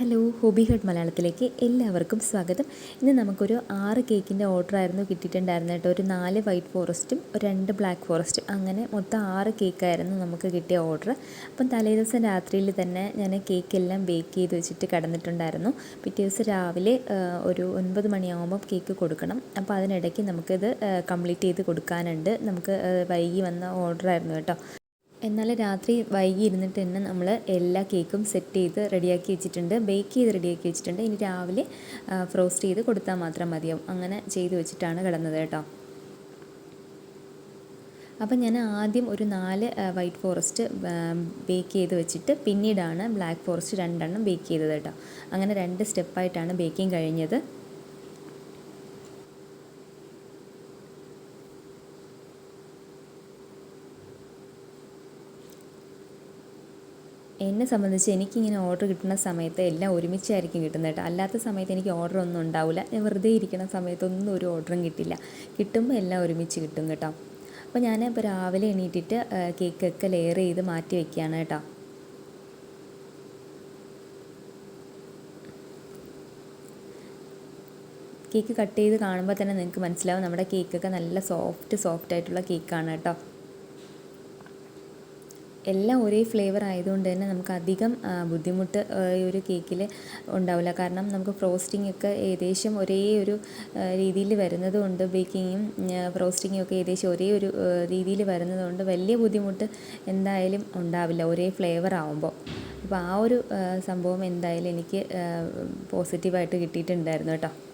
Hello hobby hut മലയാളത്തിലേക്ക് എല്ലാവർക്കും സ്വാഗതം. ഇന്ന് നമുക്കൊരു ആറ് കേക്കിന്റെ ഓർഡർ ആയിരുന്നു കിട്ടിയിട്ടുണ്ടായിരുന്നത് കേട്ടോ. ഒരു നാല് വൈറ്റ് ഫോറസ്റ്റും രണ്ട് ബ്ലാക്ക് ഫോറസ്റ്റും. അങ്ങനെ മൊത്തം ആറ് കേക്കായിരുന്നു നമുക്ക് കിട്ടിയ ഓർഡർ. അപ്പം തലേ ദിവസം രാത്രിയിൽ തന്നെ ഞാൻ കേക്കെല്ലാം ബേക്ക് ചെയ്ത് വെച്ചിട്ട് കിടന്നിട്ടുണ്ടായിരുന്നു. പിറ്റേ ദിവസം രാവിലെ ഒരു ഒൻപത് മണിയാകുമ്പോൾ കേക്ക് കൊടുക്കണം. അപ്പോൾ അതിനിടയ്ക്ക് നമുക്കിത് കംപ്ലീറ്റ് ചെയ്ത് കൊടുക്കാനുണ്ട്. നമുക്ക് വൈകി വന്ന ഓർഡർ ആയിരുന്നു കേട്ടോ. എന്നാൽ രാത്രി വൈകി ഇരുന്നിട്ട് തന്നെ നമ്മൾ എല്ലാ കേക്കും സെറ്റ് ചെയ്ത് റെഡിയാക്കി വെച്ചിട്ടുണ്ട്. ബേക്ക് ചെയ്ത് റെഡിയാക്കി വെച്ചിട്ടുണ്ട്. ഇനി രാവിലെ ഫ്രോസ്റ്റ് ചെയ്ത് കൊടുത്താൽ മാത്രം മതിയാവും. അങ്ങനെ ചെയ്ത് വെച്ചിട്ടാണ് കിടന്നത് കേട്ടോ. അപ്പം ഞാൻ ആദ്യം ഒരു നാല് വൈറ്റ് ഫോറസ്റ്റ് ബേക്ക് ചെയ്ത് വെച്ചിട്ട് പിന്നീടാണ് ബ്ലാക്ക് ഫോറസ്റ്റ് രണ്ടെണ്ണം ബേക്ക് ചെയ്തത് കേട്ടോ. അങ്ങനെ രണ്ട് സ്റ്റെപ്പായിട്ടാണ് ബേക്കിംഗ് കഴിഞ്ഞത്. എന്നെ സംബന്ധിച്ച് എനിക്കിങ്ങനെ ഓർഡർ കിട്ടുന്ന സമയത്ത് എല്ലാം ഒരുമിച്ചായിരിക്കും കിട്ടുന്നത് കേട്ടോ. അല്ലാത്ത സമയത്ത് എനിക്ക് ഓർഡർ ഒന്നും ഉണ്ടാവില്ല. ഞാൻ വെറുതെ ഇരിക്കുന്ന സമയത്തൊന്നും ഒരു ഓർഡറും കിട്ടില്ല. കിട്ടുമ്പോൾ എല്ലാം ഒരുമിച്ച് കിട്ടും കേട്ടോ. അപ്പോൾ ഞാൻ ഇപ്പോൾ രാവിലെ എണീറ്റിട്ട് കേക്കൊക്കെ ലെയർ ചെയ്ത് മാറ്റി വയ്ക്കുകയാണ് കേട്ടോ. കേക്ക് കട്ട് ചെയ്ത് കാണുമ്പോൾ തന്നെ നിങ്ങൾക്ക് മനസ്സിലാവും. നമ്മുടെ കേക്കൊക്കെ നല്ല സോഫ്റ്റ് സോഫ്റ്റ് ആയിട്ടുള്ള കേക്കാണ് കേട്ടോ. എല്ലാം ഒരേ ഫ്ലേവർ ആയതുകൊണ്ട് തന്നെ നമുക്ക് അധികം ബുദ്ധിമുട്ട് ഈ ഒരു കേക്കിൽ ഉണ്ടാവില്ല. കാരണം നമുക്ക് ഫ്രോസ്റ്റിംഗ് ഒക്കെ ഏകദേശം ഒരേ ഒരു രീതിയിൽ വരുന്നതുകൊണ്ട് ബേക്കിങ്ങും ഫ്രോസ്റ്റിങ്ങും ഒക്കെ ഏകദേശം ഒരേ ഒരു രീതിയിൽ വരുന്നതുകൊണ്ട് വലിയ ബുദ്ധിമുട്ട് എന്തായാലും ഉണ്ടാവില്ല ഒരേ ഫ്ലേവർ ആവുമ്പോൾ അപ്പോൾ ആ ഒരു സംഭവം എന്തായാലും എനിക്ക് പോസിറ്റീവായിട്ട് കിട്ടിയിട്ടുണ്ടായിരുന്നു കേട്ടോ.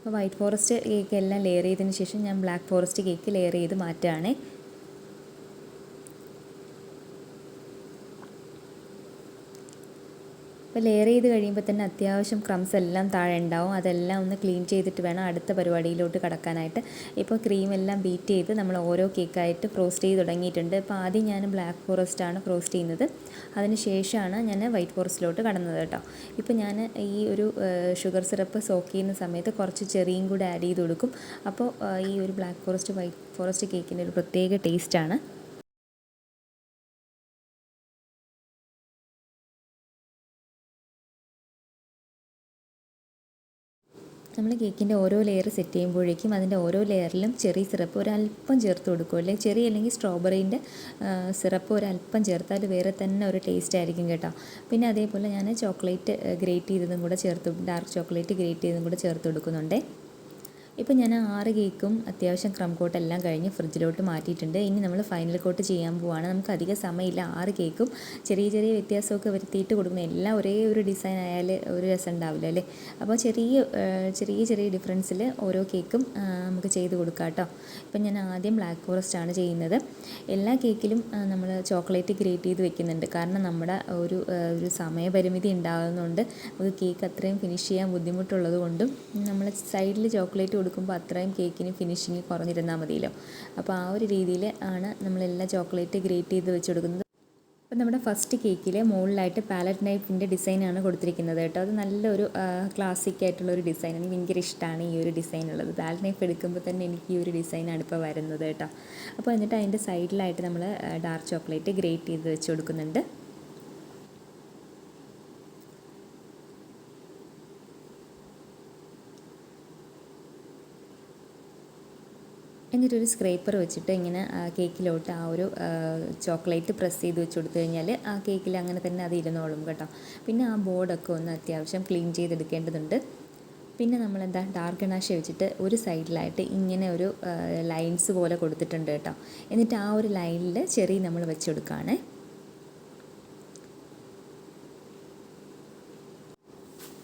അപ്പോൾ വൈറ്റ് ഫോറസ്റ്റ് കേക്ക് എല്ലാം ലെയർ ചെയ്തതിന് ശേഷം ഞാൻ ബ്ലാക്ക് ഫോറസ്റ്റ് കേക്ക് ലെയർ ചെയ്ത് മാറ്റുകയാണേ. അപ്പോൾ ലെയർ ചെയ്ത് കഴിയുമ്പോൾ തന്നെ അത്യാവശ്യം ക്രംസ് എല്ലാം താഴെ ഉണ്ടാവും. അതെല്ലാം ഒന്ന് ക്ലീൻ ചെയ്തിട്ട് വേണം അടുത്ത പരിപാടിയിലോട്ട് കടക്കാനായിട്ട്. ഇപ്പോൾ ക്രീം എല്ലാം ബീറ്റ് ചെയ്ത് നമ്മൾ ഓരോ കേക്കായിട്ട് ഫ്രോസ്റ്റ് ചെയ്ത് തുടങ്ങിയിട്ടുണ്ട്. അപ്പോൾ ആദ്യം ഞാൻ ബ്ലാക്ക് ഫോറസ്റ്റ് ആണ് ഫ്രോസ്റ്റ് ചെയ്യുന്നത്. അതിന് ശേഷമാണ് ഞാൻ വൈറ്റ് ഫോറസ്റ്റിലോട്ട് കടന്നത് കേട്ടോ. ഇപ്പോൾ ഞാൻ ഈ ഒരു ഷുഗർ സിറപ്പ് സോക്ക് ചെയ്യുന്ന സമയത്ത് കുറച്ച് ചെറിയും കൂടെ ആഡ് ചെയ്ത് കൊടുക്കും. അപ്പോൾ ഈ ഒരു ബ്ലാക്ക് ഫോറസ്റ്റ് വൈറ്റ് ഫോറസ്റ്റ് കേക്കിന്റെ ഒരു പ്രത്യേക ടേസ്റ്റാണ് നമ്മൾ കേക്കിന്റെ ഓരോ ലെയർ സെറ്റ് ചെയ്യുമ്പോഴേക്കും അതിന്റെ ഓരോ ലെയറിലും ചെറിയ സിറപ്പ് ഒരല്പം ചേർത്ത് കൊടുക്കും. അല്ലെങ്കിൽ ചെറിയ അല്ലെങ്കിൽ സ്ട്രോബെറീന്റെ സിറപ്പ് ഒരല്പം ചേർത്താൽ വേറെ തന്നെ ഒരു ടേസ്റ്റ് ആയിരിക്കും കേട്ടോ. പിന്നെ അതേപോലെ ഞാൻ ചോക്ലേറ്റ് ഗ്രേറ്റ് ചെയ്തതും കൂടെ ചേർത്ത് ഡാർക്ക് ചോക്ലേറ്റ് ഗ്രേറ്റ് ചെയ്തതും കൂടെ ചേർത്ത് കൊടുക്കുന്നുണ്ട്. ഇപ്പോൾ ഞാൻ ആറ് കേക്കും അത്യാവശ്യം ക്രം കോട്ട് എല്ലാം കഴിഞ്ഞ് ഫ്രിഡ്ജിലോട്ട് മാറ്റിയിട്ടുണ്ട്. ഇനി നമ്മൾ ഫൈനൽ കോട്ട് ചെയ്യാൻ പോവുകയാണ് നമുക്ക് അധികം സമയമില്ല. ആറ് കേക്കും ചെറിയ ചെറിയ വ്യത്യാസമൊക്കെ വരുത്തിയിട്ട് കൊടുക്കുന്ന എല്ലാം ഒരേ ഒരു ഡിസൈൻ ആയാൽ ഒരു രസം ഉണ്ടാവില്ല അല്ലേ? അപ്പോൾ ചെറിയ ചെറിയ ചെറിയ ഡിഫറൻസിൽ ഓരോ കേക്കും നമുക്ക് ചെയ്ത് കൊടുക്കാം കേട്ടോ. ഇപ്പം ഞാൻ ആദ്യം ബ്ലാക്ക് ഫോറസ്റ്റ് ആണ് ചെയ്യുന്നത്. എല്ലാ കേക്കിലും നമ്മൾ ചോക്ലേറ്റ് ഗ്രേറ്റ് ചെയ്ത് വെക്കുന്നുണ്ട്. കാരണം നമ്മുടെ ഒരു ഒരു സമയപരിമിതി ഉണ്ടാകുന്നതുകൊണ്ട് നമുക്ക് കേക്ക് അത്രയും ഫിനിഷ് ചെയ്യാൻ ബുദ്ധിമുട്ടുള്ളതുകൊണ്ടും നമ്മൾ സൈഡിൽ ചോക്ലേറ്റ് കൊടുക്കുമ്പോൾ അത്രയും കേക്കിന് ഫിനിഷിങ് കുറഞ്ഞിരുന്നാൽ മതിയല്ലോ. അപ്പോൾ ആ ഒരു രീതിയിൽ ആണ് നമ്മളെല്ലാം ചോക്ലേറ്റ് ഗ്രേറ്റ് ചെയ്ത് വെച്ച് കൊടുക്കുന്നത്. അപ്പോൾ നമ്മുടെ ഫസ്റ്റ് കേക്കിൽ മുകളിലായിട്ട് പാലറ്റ് നൈഫിന്റെ ഡിസൈനാണ് കൊടുത്തിരിക്കുന്നത് കേട്ടോ. അത് നല്ലൊരു ക്ലാസിക് ആയിട്ടുള്ള ഒരു ഡിസൈൻ എനിക്ക് ഭയങ്കര ഇഷ്ടമാണ് ഈ ഒരു ഡിസൈൻ ഉള്ളത്. പാലറ്റ് നൈഫ് എടുക്കുമ്പോൾ തന്നെ എനിക്ക് ഈ ഒരു ഡിസൈനാണ് ഇപ്പോൾ വരുന്നത് കേട്ടോ. അപ്പോൾ എന്നിട്ട് അതിന്റെ സൈഡിലായിട്ട് നമ്മൾ ഡാർക്ക് ചോക്ലേറ്റ് ഗ്രേറ്റ് ചെയ്ത് വെച്ച് കൊടുക്കുന്നുണ്ട്. എന്നിട്ടൊരു സ്ക്രേപ്പർ വെച്ചിട്ട് ഇങ്ങനെ കേക്കിലോട്ട് ആ ഒരു ചോക്ലേറ്റ് പ്രസ് ചെയ്ത് വെച്ച് കൊടുത്തു കഴിഞ്ഞാൽ ആ കേക്കിൽ അങ്ങനെ തന്നെ അത് ഇരുന്നോളും കേട്ടോ. പിന്നെ ആ ബോർഡൊക്കെ ഒന്ന് അത്യാവശ്യം ക്ലീൻ ചെയ്തെടുക്കേണ്ടതുണ്ട്. പിന്നെ നമ്മളെന്താ ഡാർക്ക് ഗണാഷ വെച്ചിട്ട് ഒരു സൈഡിലായിട്ട് ഇങ്ങനെ ഒരു ലൈൻസ് പോലെ കൊടുത്തിട്ടുണ്ട് കേട്ടോ. എന്നിട്ട് ആ ഒരു ലൈനിൽ ചെറി നമ്മൾ വെച്ച് കൊടുക്കുകയാണേ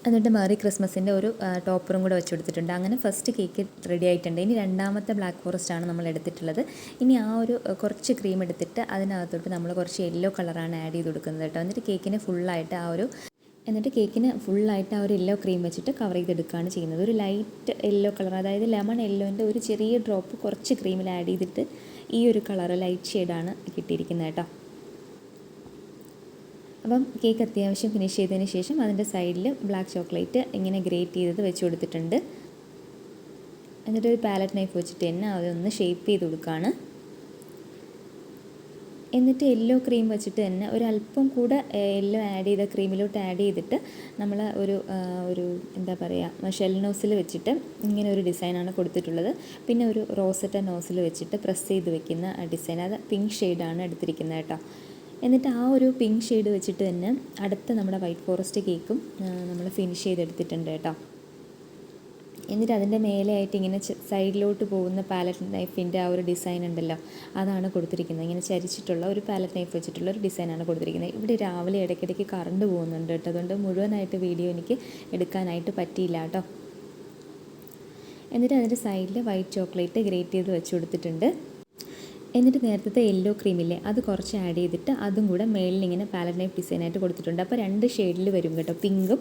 എന്നിട്ട് മേറി ക്രിസ്മസിന്റെ ഒരു ടോപ്പറും കൂടെ വെച്ച് കൊടുത്തിട്ടുണ്ട് അങ്ങനെ ഫസ്റ്റ് കേക്ക് റെഡി ആയിട്ടുണ്ട്. ഇനി രണ്ടാമത്തെ ബ്ലാക്ക് ഫോറസ്റ്റ് ആണ് നമ്മൾ എടുത്തിട്ടുള്ളത്. ഇനി ആ ഒരു കുറച്ച് ക്രീം എടുത്തിട്ട് അതിനകത്തോട്ട് നമ്മൾ കുറച്ച് യെല്ലോ കളറാണ് ആഡ് ചെയ്ത് കൊടുക്കുന്നത് കേട്ടോ. എന്നിട്ട് കേക്കിന് ഫുള്ളായിട്ട് ആ ഒരു എന്നിട്ട് കേക്കിന് ഫുള്ളായിട്ട് ആ ഒരു യെല്ലോ ക്രീം വെച്ചിട്ട് കവർ ചെയ്തെടുക്കുകയാണ് ചെയ്യുന്നത്. ഒരു ലൈറ്റ് യെല്ലോ കളർ അതായത് ലെമൺ യെല്ലോന്റെ ഒരു ചെറിയ ഡ്രോപ്പ് കുറച്ച് ക്രീമിൽ ആഡ് ചെയ്തിട്ട് ഈ ഒരു കളർ ലൈറ്റ് ഷെയ്ഡാണ് കിട്ടിയിരിക്കുന്നത് കേട്ടോ. അപ്പം കേക്ക് അത്യാവശ്യം ഫിനിഷ് ചെയ്തതിന് ശേഷം അതിന്റെ സൈഡിൽ ബ്ലാക്ക് ചോക്ലേറ്റ് ഇങ്ങനെ ഗ്രേറ്റ് ചെയ്തത് വെച്ച് കൊടുത്തിട്ടുണ്ട്. എന്നിട്ട് ഒരു പാലറ്റ് നൈഫ് വെച്ചിട്ട് തന്നെ അതൊന്ന് ഷേപ്പ് ചെയ്ത് കൊടുക്കുകയാണ് എന്നിട്ട് യെല്ലോ ക്രീം വെച്ചിട്ട് തന്നെ ഒരല്പം കൂടെ യെല്ലോ ആഡ് ചെയ്ത ക്രീമിലോട്ട് ആഡ് ചെയ്തിട്ട് നമ്മൾ ഒരു ഒരു എന്താ പറയുക ഷെൽ നോസിൽ വെച്ചിട്ട് ഇങ്ങനെ ഒരു ഡിസൈനാണ് കൊടുത്തിട്ടുള്ളത്. പിന്നെ ഒരു റോസറ്റ നോസിൽ വെച്ചിട്ട് പ്രസ് ചെയ്ത് വെക്കുന്ന ഡിസൈൻ അത് പിങ്ക് ഷെയ്ഡാണ് എടുത്തിരിക്കുന്നത് കേട്ടോ. എന്നിട്ട് ആ ഒരു പിങ്ക് ഷെയ്ഡ് വെച്ചിട്ട് തന്നെ അടുത്ത നമ്മുടെ വൈറ്റ് ഫോറസ്റ്റ് കേക്കും നമ്മൾ ഫിനിഷ് ചെയ്തെടുത്തിട്ടുണ്ട് കേട്ടോ. എന്നിട്ട് അതിന്റെ മേലെയായിട്ട് ഇങ്ങനെ സൈഡിലോട്ട് പോകുന്ന പാലറ്റ് നൈഫിന്റെ ആ ഒരു ഡിസൈൻ ഉണ്ടല്ലോ അതാണ് കൊടുത്തിരിക്കുന്നത്. ഇങ്ങനെ ചരിച്ചിട്ടുള്ള ഒരു പാലറ്റ് നൈഫ് വെച്ചിട്ടുള്ള ഒരു ഡിസൈനാണ് കൊടുത്തിരിക്കുന്നത്. ഇവിടെ രാവിലെ ഇടയ്ക്കിടയ്ക്ക് കറണ്ട് പോകുന്നുണ്ട് കേട്ടോ. അതുകൊണ്ട് മുഴുവനായിട്ട് വീഡിയോ എനിക്ക് എടുക്കാനായിട്ട് പറ്റിയില്ല കേട്ടോ. എന്നിട്ട് അതിന്റെ സൈഡിൽ വൈറ്റ് ചോക്ലേറ്റ് ഗ്രേറ്റ് ചെയ്ത് വെച്ച് കൊടുത്തിട്ടുണ്ട്. എന്നിട്ട് നേരത്തെ യെല്ലോ ക്രീമില്ലേ അത് കുറച്ച് ആഡ് ചെയ്തിട്ട് അതും കൂടെ മേളിൽ ഇങ്ങനെ പാലറ്റ് നൈഫ് ഡിസൈനായിട്ട് കൊടുത്തിട്ടുണ്ട്. അപ്പോൾ രണ്ട് ഷെയ്ഡിൽ വരും കേട്ടോ. പിങ്കും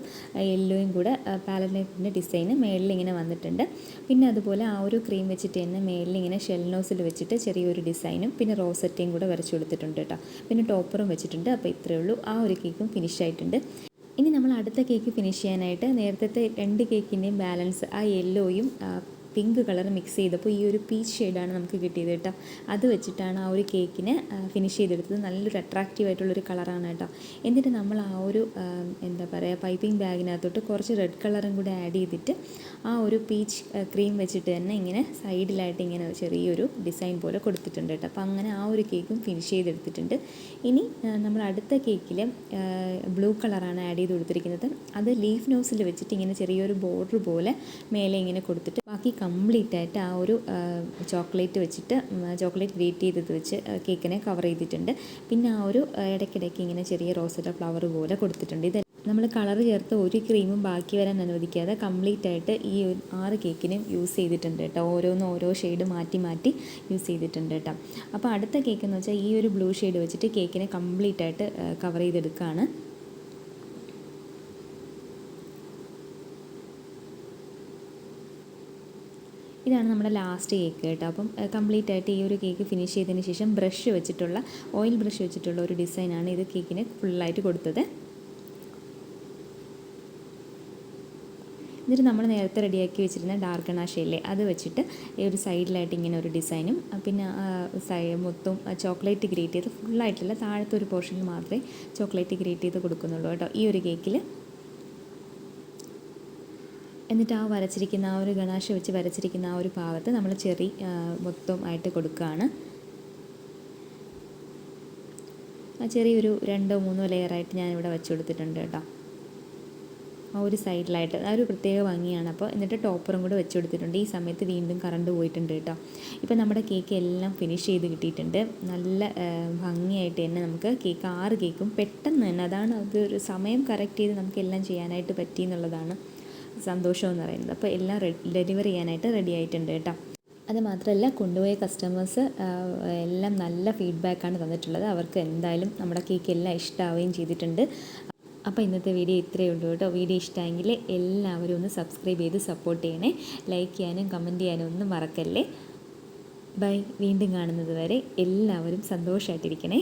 യെല്ലോയും കൂടെ പാലറ്റ് നൈഫിന്റെ ഡിസൈൻ മേളിൽ ഇങ്ങനെ വന്നിട്ടുണ്ട്. പിന്നെ അതുപോലെ ആ ഒരു ക്രീം വെച്ചിട്ട് തന്നെ മേളിൽ ഇങ്ങനെ ഷെൽ നോസിൽ വെച്ചിട്ട് ചെറിയൊരു ഡിസൈനും പിന്നെ റോസറ്റയും കൂടെ വരച്ച് കൊടുത്തിട്ടുണ്ട് കേട്ടോ. പിന്നെ ടോപ്പറും വെച്ചിട്ടുണ്ട്. അപ്പോൾ ഇത്രയേ ഉള്ളൂ. ആ ഒരു കേക്കും ഫിനിഷ് ആയിട്ടുണ്ട്. ഇനി നമ്മൾ അടുത്ത കേക്ക് ഫിനിഷ് ചെയ്യാനായിട്ട് നേരത്തെ രണ്ട് കേക്കിന്റെയും ബാലൻസ് ആ യെല്ലോയും പിങ്ക് കളർ മിക്സ് ചെയ്തപ്പോൾ ഈ ഒരു പീച്ച് ഷെയ്ഡാണ് നമുക്ക് കിട്ടിയത് കേട്ടോ. അത് വെച്ചിട്ടാണ് ആ ഒരു കേക്കിനെ ഫിനിഷ് ചെയ്തെടുത്തത്. നല്ലൊരു അട്രാക്റ്റീവ് ആയിട്ടുള്ളൊരു കളറാണ് കേട്ടോ. എന്നിട്ട് നമ്മൾ ആ ഒരു എന്താ പറയുക പൈപ്പിംഗ് ബാഗിനകത്തോട്ട് കുറച്ച് റെഡ് കളറും കൂടി ആഡ് ചെയ്തിട്ട് ആ ഒരു പീച്ച് ക്രീം വെച്ചിട്ട് തന്നെ ഇങ്ങനെ സൈഡിലായിട്ട് ഇങ്ങനെ ചെറിയൊരു ഡിസൈൻ പോലെ കൊടുത്തിട്ടുണ്ട് കേട്ടോ. അപ്പോൾ അങ്ങനെ ആ ഒരു കേക്കും ഫിനിഷ് ചെയ്തെടുത്തിട്ടുണ്ട്. ഇനി നമ്മൾ അടുത്ത കേക്കിൽ ബ്ലൂ കളറാണ് ആഡ് ചെയ്ത് കൊടുത്തിരിക്കുന്നത്. അത് ലീഫ് നോസിൽ വെച്ചിട്ട് ഇങ്ങനെ ചെറിയൊരു ബോർഡർ പോലെ മേലെ ഇങ്ങനെ കൊടുത്തിട്ട് ബാക്കി കംപ്ലീറ്റ് ആയിട്ട് ആ ഒരു ചോക്ലേറ്റ് വെച്ചിട്ട് ചോക്ലേറ്റ് ഗ്രേറ്റ് ചെയ്തത് വെച്ച് കേക്കിനെ കവർ ചെയ്തിട്ടുണ്ട്. പിന്നെ ആ ഒരു ഇടയ്ക്കിടയ്ക്ക് ഇങ്ങനെ ചെറിയ റോസറ്റ ഫ്ലവർ പോലെ കൊടുത്തിട്ടുണ്ട്. ഇത് നമ്മൾ കളർ ചേർത്ത് ഒരു ക്രീമും ബാക്കി വരാൻ അനുവദിക്കാതെ കംപ്ലീറ്റ് ആയിട്ട് ഈ ആറ് കേക്കിനും യൂസ് ചെയ്തിട്ടുണ്ട് കേട്ടോ. ഓരോന്ന് ഓരോ ഷെയ്ഡ് മാറ്റി മാറ്റി യൂസ് ചെയ്തിട്ടുണ്ട് കേട്ടോ. അപ്പോൾ അടുത്ത കേക്ക് എന്ന് വെച്ചാൽ ഈ ഒരു ബ്ലൂ ഷെയ്ഡ് വെച്ചിട്ട് കേക്കിനെ കംപ്ലീറ്റ് ആയിട്ട് കവർ ചെയ്തെടുക്കുകയാണ് ഇതാണ് നമ്മുടെ ലാസ്റ്റ് കേക്ക് കേട്ടോ. അപ്പം കംപ്ലീറ്റ് ആയിട്ട് ഈ ഒരു കേക്ക് ഫിനിഷ് ചെയ്തതിന് ശേഷം ബ്രഷ് വെച്ചിട്ടുള്ള ഓയിൽ ബ്രഷ് വെച്ചിട്ടുള്ള ഒരു ഡിസൈനാണ് ഇത് കേക്കിന് ഫുള്ളായിട്ട് കൊടുത്തത്. എന്നിട്ട് നമ്മൾ നേരത്തെ റെഡിയാക്കി വെച്ചിരുന്ന ഡാർക്ക് നാഷയില്ലേ അത് വെച്ചിട്ട് ഈ ഒരു സൈഡിലായിട്ട് ഇങ്ങനെ ഒരു ഡിസൈനും പിന്നെ സൈ മൊത്തം ചോക്ലേറ്റ് ഗ്രേറ്റ് ചെയ്ത് ഫുള്ളായിട്ടില്ല താഴത്തെ ഒരു പോർഷനിൽ മാത്രമേ ചോക്ലേറ്റ് ഗ്രേറ്റ് ചെയ്ത് കൊടുക്കുന്നുള്ളൂ കേട്ടോ ഈ ഒരു കേക്കിൽ എന്നിട്ട് ആ വരച്ചിരിക്കുന്ന ആ ഒരു ഗണാശ വെച്ച് വരച്ചിരിക്കുന്ന ആ ഒരു ഭാഗത്ത് നമ്മൾ ചെറി മൊത്തം ആയിട്ട് കൊടുക്കുകയാണ്. ആ ചെറിയൊരു രണ്ടോ മൂന്നോ ലെയറായിട്ട് ഞാനിവിടെ വെച്ച് കൊടുത്തിട്ടുണ്ട് കേട്ടോ. ആ ഒരു സൈഡിലായിട്ട് ആ ഒരു പ്രത്യേക ഭംഗിയാണ്. അപ്പോൾ എന്നിട്ട് ടോപ്പറും കൂടെ വെച്ച് കൊടുത്തിട്ടുണ്ട്. ഈ സമയത്ത് വീണ്ടും കറണ്ട് പോയിട്ടുണ്ട് കേട്ടോ. ഇപ്പോൾ നമ്മുടെ കേക്ക് എല്ലാം ഫിനിഷ് ചെയ്ത് കിട്ടിയിട്ടുണ്ട്. നല്ല ഭംഗിയായിട്ട് തന്നെ നമുക്ക് കേക്ക് ആറ് കേക്കും പെട്ടെന്ന് തന്നെ അതാണ് അതൊരു സമയം കറക്റ്റ് ചെയ്ത് നമുക്ക് എല്ലാം ചെയ്യാനായിട്ട് പറ്റി എന്നുള്ളതാണ്. സന്തോഷം എന്ന് പറയുന്നത്. അപ്പോൾ എല്ലാം ഡെലിവർ ചെയ്യാനായിട്ട് റെഡി ആയിട്ടുണ്ട് കേട്ടോ. അത് മാത്രമല്ല കൊണ്ടുപോയ കസ്റ്റമേഴ്സ് എല്ലാം നല്ല ഫീഡ്ബാക്കാണ് തന്നിട്ടുള്ളത്. അവർക്ക് എന്തായാലും നമ്മുടെ കേക്ക് എല്ലാം ഇഷ്ടമാവുകയും ചെയ്തിട്ടുണ്ട്. അപ്പോൾ ഇന്നത്തെ വീഡിയോ ഇത്രയേ ഉള്ളൂ കേട്ടോ. വീഡിയോ ഇഷ്ടമെങ്കിൽ എല്ലാവരും ഒന്ന് സബ്സ്ക്രൈബ് ചെയ്ത് സപ്പോർട്ട് ചെയ്യണേ. ലൈക്ക് ചെയ്യാനും കമന്റ് ചെയ്യാനും ഒന്നും മറക്കല്ലേ. ബൈ വീണ്ടും കാണുന്നത് വരെ എല്ലാവരും സന്തോഷമായിട്ടിരിക്കണേ